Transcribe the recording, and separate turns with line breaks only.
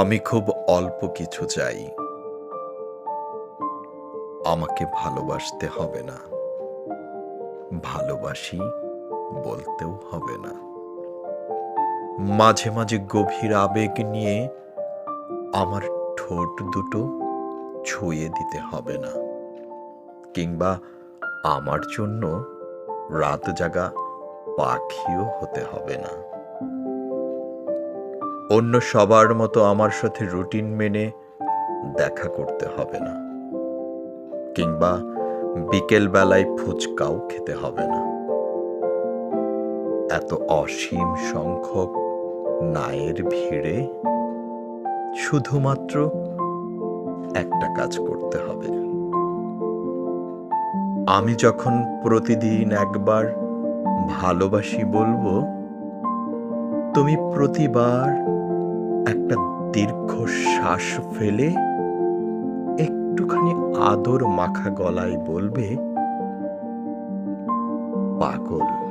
আমি খুব অল্প কিছু চাই। আমাকে ভালোবাসতে হবে না। ভালোবাসি বলতেও হবে না। মাঝে মাঝে গভীর আবেগ নিয়ে আমার ঠোঁট দুটো ছুঁয়ে দিতে হবে না। কিংবা আমার জন্য রাত জাগা পাখিও হতে হবে না। অন্য সবার মতো আমার সাথে রুটিন মেনে দেখা করতে হবে না। কিংবা বিকেল বেলায় ফুচকাও খেতে হবে না। এত অসীম সংখ্যক নায়ের ভিড়ে শুধুমাত্র একটা কাজ করতে হবে। আমি যখন প্রতিদিন একবার ভালোবাসি বলব তুমি প্রতিবার একটা দীর্ঘ শ্বাস ফেলে একটুখানি আদর মাখা গলায় বলবে পাগল।